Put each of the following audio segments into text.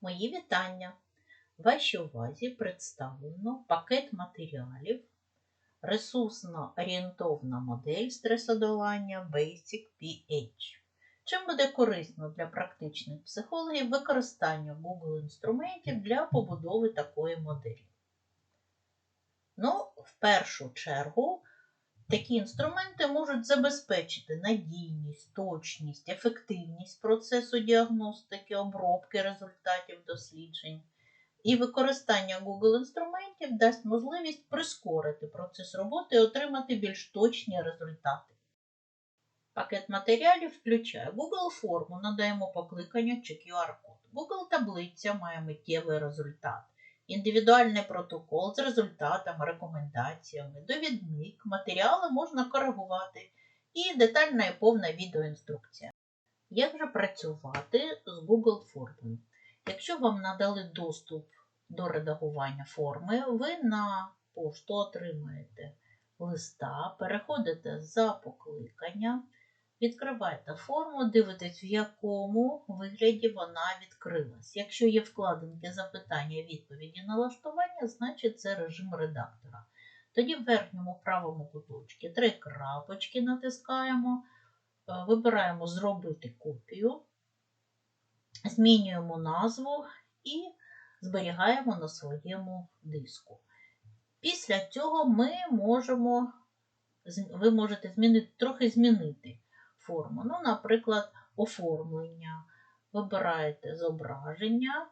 Мої вітання! Вашій увазі представлено пакет матеріалів, ресурсно орієнтовна модель стресодолання Basic PH. Чим буде корисно для практичних психологів використання Google інструментів для побудови такої моделі? Ну, в першу чергу, такі інструменти можуть забезпечити надійність, точність, ефективність процесу діагностики, обробки результатів досліджень. І використання Google інструментів дасть можливість прискорити процес роботи і отримати більш точні результати. Пакет матеріалів включає Google форму, надаємо покликання чи QR-код. Google таблиця має миттєвий результат, індивідуальний протокол з результатами, рекомендаціями, довідник, матеріали можна коригувати і детальна і повна відеоінструкція. Як же працювати з Google формою? Якщо вам надали доступ до редагування форми, ви на пошту отримаєте листа, переходите за покликання, відкриваєте форму, дивитесь, в якому вигляді вона відкрилась. Якщо є вкладинки запитання, відповіді налаштування, значить це режим редактора. Тоді в верхньому правому куточці три крапочки натискаємо, вибираємо Зробити копію, змінюємо назву і зберігаємо на своєму диску. Після цього ми можемо, ви можете змінити, трохи змінити форму. Ну, Наприклад, оформлення. Вибираєте зображення,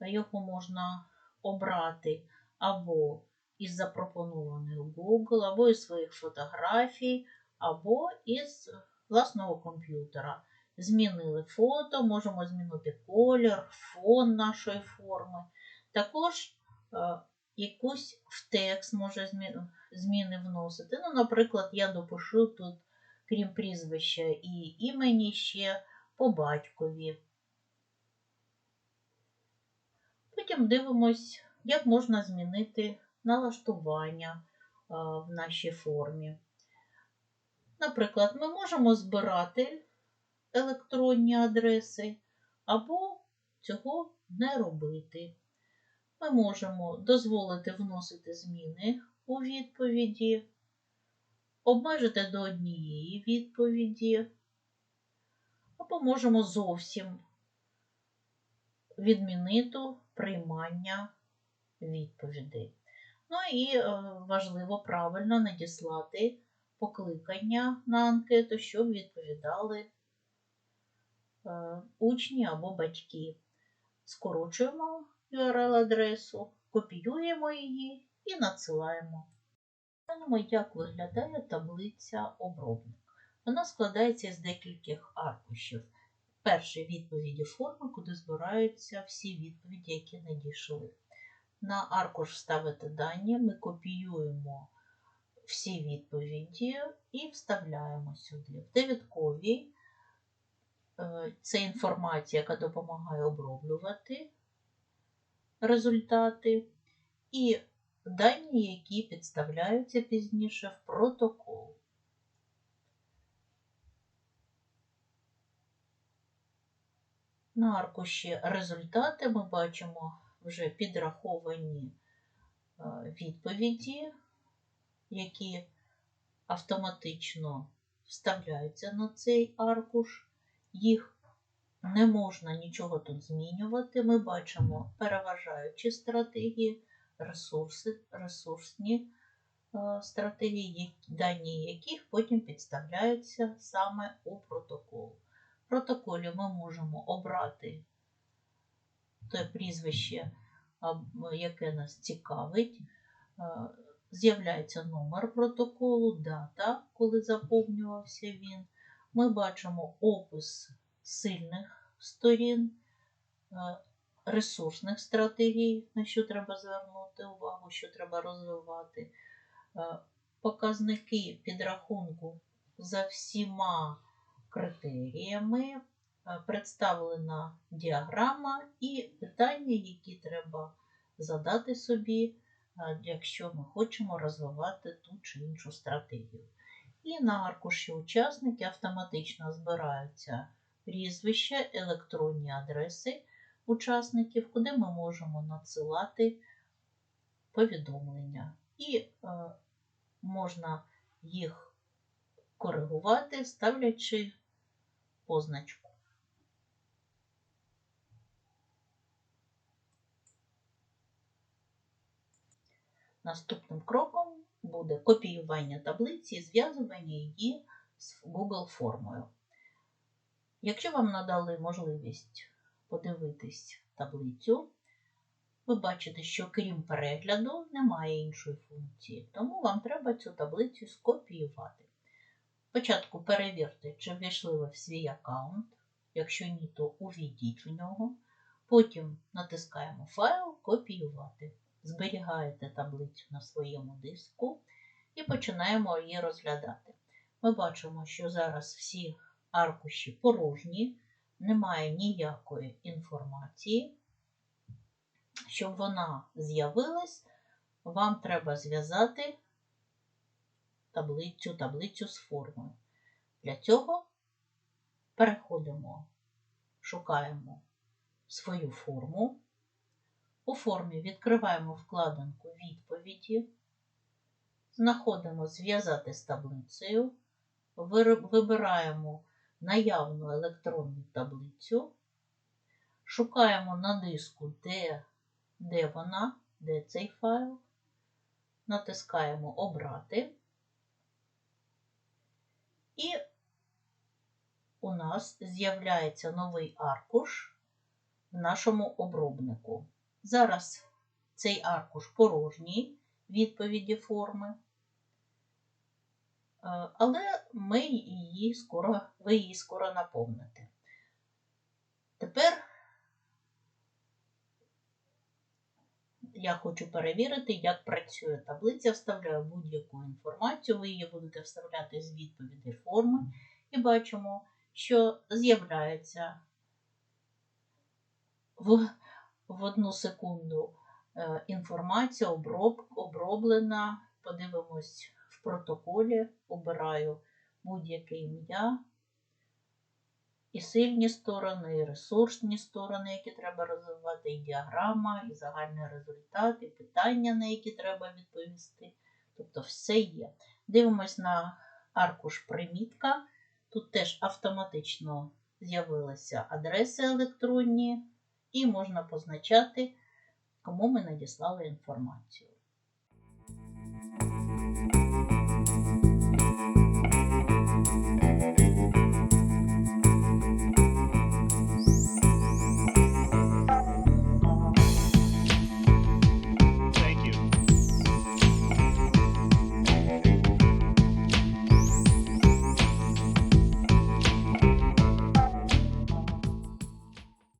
його можна обрати або із запропонованих Google, або із своїх фотографій, або із власного комп'ютера. Змінили фото, можемо змінити колір, фон нашої форми. Також е, якусь в текст може зміни, вносити. Ну, Наприклад, я допишу тут, крім прізвища і імені, ще по батькові. Потім дивимось, як можна змінити налаштування е, в нашій формі. Наприклад, ми можемо збирати електронні адреси, або цього не робити. Ми можемо дозволити вносити зміни у відповіді, обмежити до однієї відповіді, або можемо зовсім відмінити приймання відповідей. Ну і е, важливо правильно надіслати покликання на анкету, щоб відповідали Е, учні або батьки. Скорочуємо URL-адресу, копіюємо її і надсилаємо. Глянемо, як виглядає таблиця обробник. Вона складається з декількох аркушів. Перші відповіді форми, куди збираються всі відповіді, які надійшли. На аркуш вставити дані, ми копіюємо всі відповіді і вставляємо сюди. В довідковій Е, це інформація, яка допомагає оброблювати результати, і дані, які підставляються пізніше в протокол. На аркуші результати ми бачимо вже підраховані е, відповіді, які автоматично вставляються на цей аркуш їх не можна нічого тут змінювати. Ми бачимо переважаючі стратегії, ресурси, ресурсні е, стратегії, дані яких потім підставляються саме у протокол. В протоколі ми можемо обрати те прізвище, яке нас цікавить. Е, з'являється номер протоколу, дата, коли заповнювався він ми бачимо опис сильних сторін, е, ресурсних стратегій, на що треба звернути увагу, що треба розвивати, е, показники підрахунку за всіма критеріями, е, представлена діаграма і питання, які треба задати собі, якщо ми хочемо розвивати ту чи іншу стратегію. І на аркуші учасники автоматично збираються прізвища, електронні адреси, учасників, куди ми можемо надсилати повідомлення. І е, можна їх коригувати, ставлячи позначку. Наступним кроком буде копіювання таблиці і зв'язування її з Google формою. Якщо вам надали можливість подивитись таблицю, ви бачите, що крім перегляду немає іншої функції, тому вам треба цю таблицю скопіювати. Спочатку перевірте, чи ввійшли ви в свій аккаунт. Якщо ні, то увійдіть в нього. Потім натискаємо Файл Копіювати. Зберігаєте таблицю на своєму диску і починаємо її розглядати. Ми бачимо, що зараз всі аркуші порожні, немає ніякої інформації. Щоб вона з'явилась, вам треба зв'язати таблицю, таблицю з формою. Для цього переходимо, шукаємо свою форму. У формі відкриваємо вкладинку відповіді, знаходимо Зв'язати з таблицею, вибираємо наявну електронну таблицю, шукаємо на диску, де, де вона, де цей файл, натискаємо Обрати. І у нас з'являється новий аркуш в нашому обробнику. Зараз цей аркуш порожній відповіді форми, але ми її скоро, ви її скоро наповните. Тепер я хочу перевірити, як працює таблиця, вставляю будь-яку інформацію, ви її будете вставляти з відповіді форми, і бачимо, що з'являється в в одну секунду е, інформація оброб, оброблена. Подивимось в протоколі, обираю будь-яке ім'я. І сильні сторони, і ресурсні сторони, які треба розвивати, і діаграма, і загальний результат, і питання, на які треба відповісти. Тобто все є. Дивимось на аркуш примітка. Тут теж автоматично з'явилися адреси електронні, і можна позначати, кому ми надіслали інформацію.